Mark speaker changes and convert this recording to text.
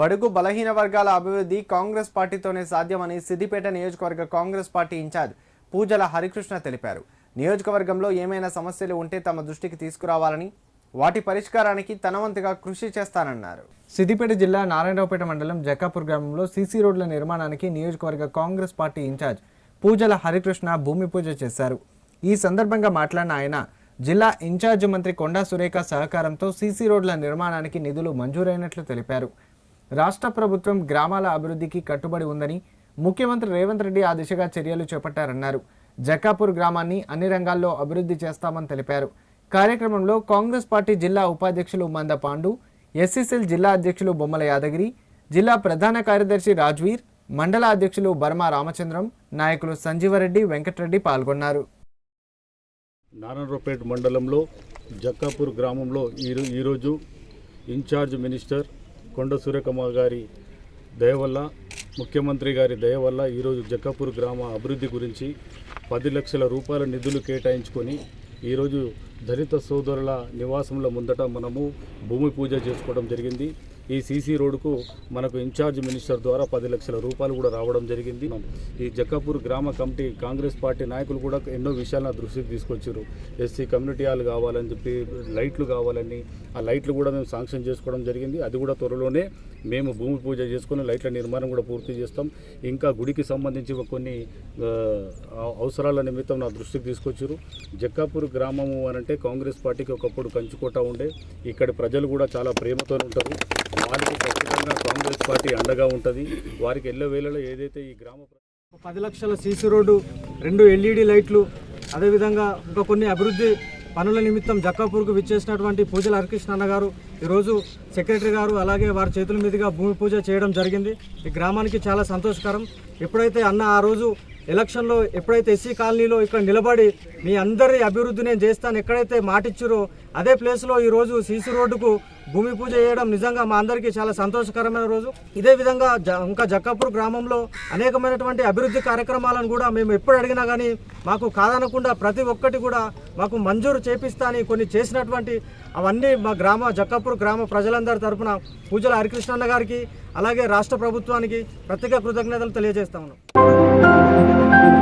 Speaker 1: బడుగు బలహీన వర్గాల అభివృద్ధి కాంగ్రెస్ పార్టీతోనే సాధ్యమని సిద్దిపేట నియోజకవర్గ కాంగ్రెస్ పార్టీ ఇన్ఛార్జ్ పూజల హరికృష్ణ తెలిపారు. నియోజకవర్గంలో ఏమైనా సమస్యలు ఉంటే తమ దృష్టికి తీసుకురావాలని వాటి పరిష్కారానికి తనవంతుగా కృషి చేస్తానన్నారు. సిద్దిపేట జిల్లా నారాయణరావుపేట మండలం జక్కాపూర్ గ్రామంలో సీసీ రోడ్ల నిర్మాణానికి నియోజకవర్గ కాంగ్రెస్ పార్టీ ఇన్ఛార్జ్ పూజల హరికృష్ణ భూమి పూజ చేశారు. ఈ సందర్భంగా మాట్లాడిన ఆయన జిల్లా ఇన్ఛార్జ్ మంత్రి కొండా సురేఖ సహకారంతో సీసీ రోడ్ల నిర్మాణానికి నిధులు మంజూరైనట్లు తెలిపారు. రాష్ట్ర ప్రభుత్వం గ్రామాల అభివృద్ధికి కట్టుబడి ఉందని ముఖ్యమంత్రి రేవంత్ రెడ్డి ఆ దిశగా చర్యలు చేపట్టారన్నారు. జక్కాపూర్ గ్రామాన్ని అన్ని రంగాల్లో అభివృద్ధి చేస్తామని తెలిపారు. కార్యక్రమంలో కాంగ్రెస్ పార్టీ జిల్లా ఉపాధ్యక్షులు మంద పాండు ఎస్సీసీఎల్ జిల్లా అధ్యక్షులు బొమ్మల యాదగిరి జిల్లా ప్రధాన కార్యదర్శి రాజ్వీర్ మండల అధ్యక్షులు బర్మా రామచంద్రం నాయకులు సంజీవరెడ్డి వెంకటరెడ్డి పాల్గొన్నారు.
Speaker 2: నారాయణరావుపేట మండలంలో జక్కాపూర్ గ్రామంలో ఈరో ఈరోజు ఇన్ఛార్జ్ మినిస్టర్ కొండ సూర్యకమ్మ గారి దయ వల్ల ముఖ్యమంత్రి గారి దయ వల్ల ఈరోజు జక్కాపూర్ గ్రామ అభివృద్ధి గురించి పది లక్షల రూపాయల నిధులు కేటాయించుకొని ఈరోజు దళిత సోదరుల నివాసంలో ముందట మనము భూమి పూజ చేసుకోవడం జరిగింది. ఈ సీసీ రోడ్డుకు మనకు ఇన్ఛార్జ్ మినిస్టర్ ద్వారా పది లక్షల రూపాయలు కూడా రావడం జరిగింది. ఈ జక్కాపూర్ గ్రామ కమిటీ కాంగ్రెస్ పార్టీ నాయకులు కూడా ఎన్నో విషయాలు నా దృష్టికి తీసుకొచ్చారు. ఎస్సీ కమ్యూనిటీ హాల్ కావాలని చెప్పి లైట్లు కావాలని ఆ లైట్లు కూడా మేము శాంక్షన్ చేసుకోవడం జరిగింది. అది కూడా త్వరలోనే మేము భూమి పూజ చేసుకుని లైట్ల నిర్మాణం కూడా పూర్తి చేస్తాం. ఇంకా గుడికి సంబంధించి కొన్ని అవసరాల నిమిత్తం నా దృష్టికి తీసుకొచ్చారు. జక్కాపూర్ గ్రామము అనంటే కాంగ్రెస్ పార్టీకి ఒకప్పుడు కంచుకోట ఉండే. ఇక్కడి ప్రజలు కూడా చాలా ప్రేమతో ఉంటారు. వారికి ఖచ్చితంగా కాంగ్రెస్ పార్టీ అండగా ఉంటుంది. వారికి ఎల్ల వేళలో ఏదైతే ఈ గ్రామ
Speaker 3: పది లక్షల సీసీ రోడ్డు రెండు ఎల్ఈడి లైట్లు అదేవిధంగా ఇంకా కొన్ని అభివృద్ధి పనుల నిమిత్తం జక్కాపూర్కు విచ్చేసినటువంటి పూజల హరికృష్ణ అన్న గారు ఈరోజు సెక్రటరీ గారు అలాగే వారి చేతుల మీదుగా భూమి పూజ చేయడం జరిగింది. ఈ గ్రామానికి చాలా సంతోషకరం. ఎప్పుడైతే అన్న ఆ రోజు ఎలక్షన్లో ఎప్పుడైతే ఎస్సీ కాలనీలో ఇక్కడ నిలబడి మీ అందరి అభివృద్ధి నేను చేస్తాను ఎక్కడైతే మాటిచ్చారో అదే ప్లేస్లో ఈ రోజు సీసీ రోడ్డుకు భూమి పూజ చేయడం నిజంగా మా అందరికీ చాలా సంతోషకరమైన రోజు. ఇదే విధంగా జ- ఇంకా జక్కాపూర్ గ్రామంలో అనేకమైనటువంటి అభివృద్ధి కార్యక్రమాలను కూడా మేము ఎప్పుడు అడిగినా కానీ మాకు కాదనకుండా ప్రతి ఒక్కటి కూడా మాకు మంజూరు చేపిస్తా అని కొన్ని చేసినటువంటి అవన్నీ మా గ్రామ జక్కాపూర్ గ్రామ ప్రజలందరి తరఫున పూజల హరికృష్ణన్న గారికి అలాగే రాష్ట్ర ప్రభుత్వానికి ప్రత్యేక కృతజ్ఞతలు తెలియజేస్తా ఉన్నాం. Thank you.